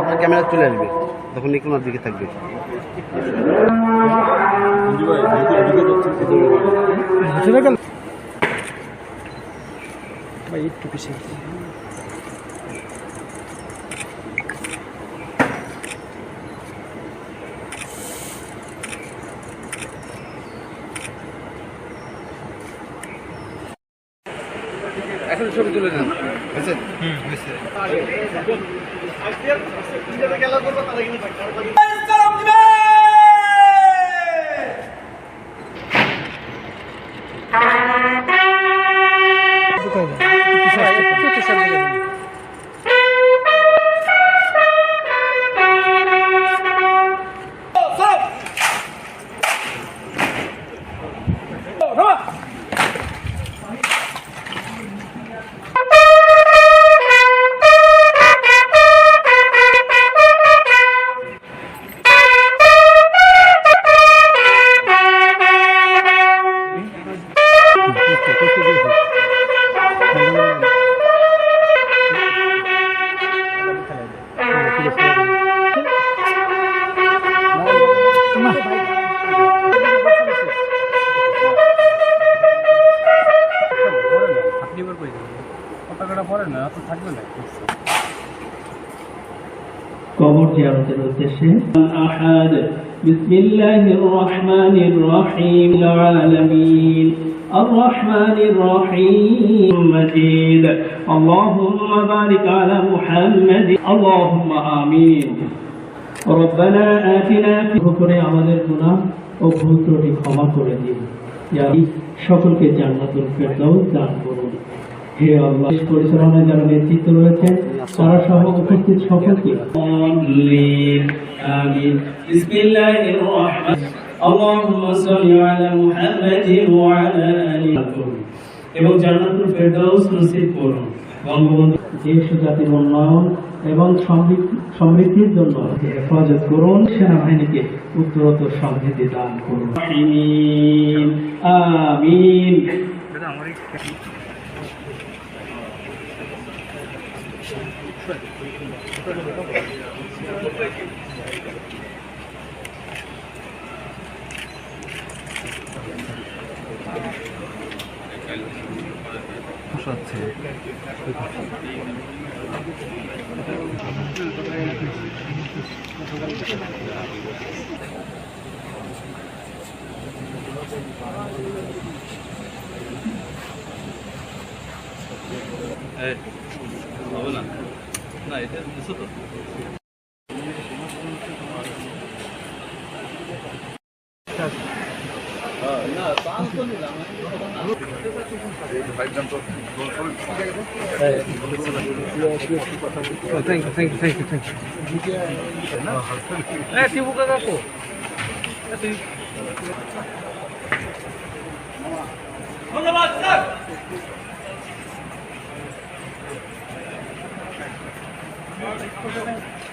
আপনার ক্যামেরা চলে আসবে। তখন নিকুনার দিকে থাকবে। ভাই একটু পিছিয়ে। এখন ছবি তুলে নেন একটু পতাকাটা পরেন না তো থাকবে না কবর জিয়ারতের উদ্দেশ্যে আহাদ বিসমিল্লাহির রহমানির রহিম العالمين الرحمن الرحيم مجيد اللهم بارك على محمد اللهم آمين ربنا آتنا في করে আমাদের গুনাহ ও ভুল ত্রুটি ক্ষমা করে দিন ইয়া আল্লাহ, সকলকে জান্নাতুল ফেরদাউস দান করুন হে আল্লাহ শেষ পরিচালনায় যারা নেতৃত্ব রয়েছেন তারা সহ উপস্থিত সকলকে আমিন আমিন বিসমিল্লাহির রহমান اللهم صل على محمد وعلى آله এবং জান্নাতুল ফেরদাউস নসিব করুন বঙ্গবন্ধু দেশ ও জাতির উন্নয়ন এবং সমৃদ্ধি- সমৃদ্ধির জন্য হেফাজত করুন সেনাবাহিনীকে উত্তরোত্তর সমৃদ্ধি দান করুন আমিন আমিন হবে না না এটা দিছো তো থ্যাংক ইউ থ্যাংক ধন্যবাদ